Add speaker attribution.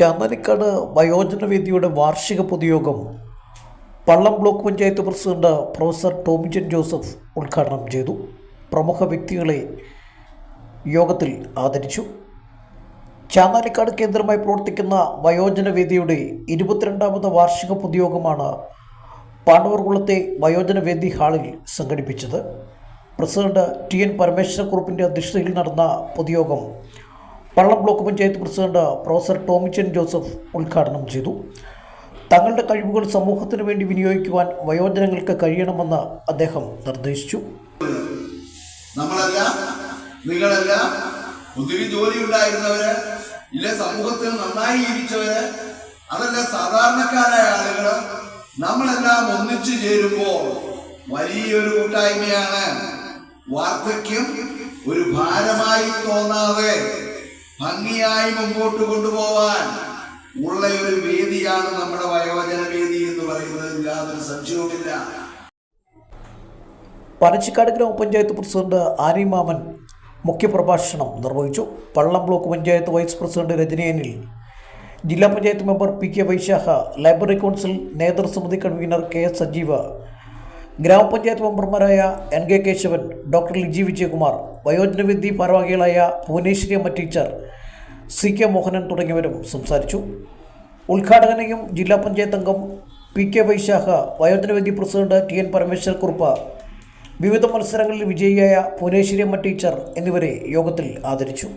Speaker 1: ചന്ദനിക്കാട് വയോജനവേദിയുടെ വാർഷിക പൊതുയോഗം Pallam block panchayat president professor Tomichan Joseph ഉദ്ഘാടനം ചെയ്തു. പ്രമുഖ വ്യക്തികളെ യോഗത്തിൽ ആദരിച്ചു. ചാന്നാലിക്കാട് കേന്ദ്രമായി പ്രവർത്തിക്കുന്ന വയോജനവേദിയുടെ ഇരുപത്തിരണ്ടാമത് വാർഷിക പൊതുയോഗമാണ് പാണ്ഡവർകുളത്തെ വയോജനവേദി ഹാളിൽ സംഘടിപ്പിച്ചത്. പ്രസിഡന്റ് ടി എൻ പരമേശ്വരക്കുറുപ്പിന്റെ അധ്യക്ഷതയിൽ നടന്ന പൊതുയോഗം Pallam block panchayat president professor Tomichan Joseph ഉദ്ഘാടനം ചെയ്തു. തങ്ങളുടെ കഴിവുകൾ സമൂഹത്തിന് വേണ്ടി വിനിയോഗിക്കുവാൻ വയോജനങ്ങൾക്ക് കഴിയണമെന്ന് അദ്ദേഹം നിർദ്ദേശിച്ചു.
Speaker 2: നമ്മളല്ല നിങ്ങളല്ല ഒത്തിരി ജോലി ഉണ്ടായിരുന്നവര് ഇല്ല സമൂഹത്തിൽ നന്നായി ജീവിച്ചവര് അതല്ല സാധാരണക്കാരായ ആളുകൾ നമ്മളെല്ലാം ഒന്നിച്ചു ചേരുമ്പോൾ വലിയൊരു കൂട്ടായ്മയാണ് വാർദ്ധക്യം. ഒരു ഭാരമായി തോന്നാതെ ഭംഗിയായി മുമ്പോട്ട് കൊണ്ടുപോവാൻ. ഉള്ള ഒരു വേദിയാണ് നമ്മുടെ വയോജന വേദി എന്ന് പറയുന്നതിൽ യാതൊരു സംശയവുമില്ല.
Speaker 1: പനച്ചിക്കാട് ഗ്രാമപഞ്ചായത്ത് പ്രസിഡന്റ് ആനിമാമൻ മുഖ്യപ്രഭാഷണം നിർവഹിച്ചു. Pallam block panchayat vice president രജനിയനിൽ ജില്ലാ panchayat member P K Vaishakh. Library council നേതൃസമിതി convener K S Sajeev. ഗ്രാമപഞ്ചായത്ത് മെമ്പർമാരായ N K Keshavan doctor Liji Vijayakumar വയോജനവിധി ഭാരവാഹികളായ ഭുവനേശ്വരി അമ്മ ടീച്ചർ സി കെ മോഹനൻ തുടങ്ങിയവരും സംസാരിച്ചു. ഉദ്ഘാടകനെയും ജില്ലാ പഞ്ചായത്ത് അംഗം പി കെ വൈശാഖ വയോജനവേദി president T N Parameswar Kurup വിവിധ മത്സരങ്ങളിൽ വിജയിയായ ഭുവനേശ്വരി അമ്മ ടീച്ചർ എന്നിവരെ യോഗത്തിൽ ആദരിച്ചു.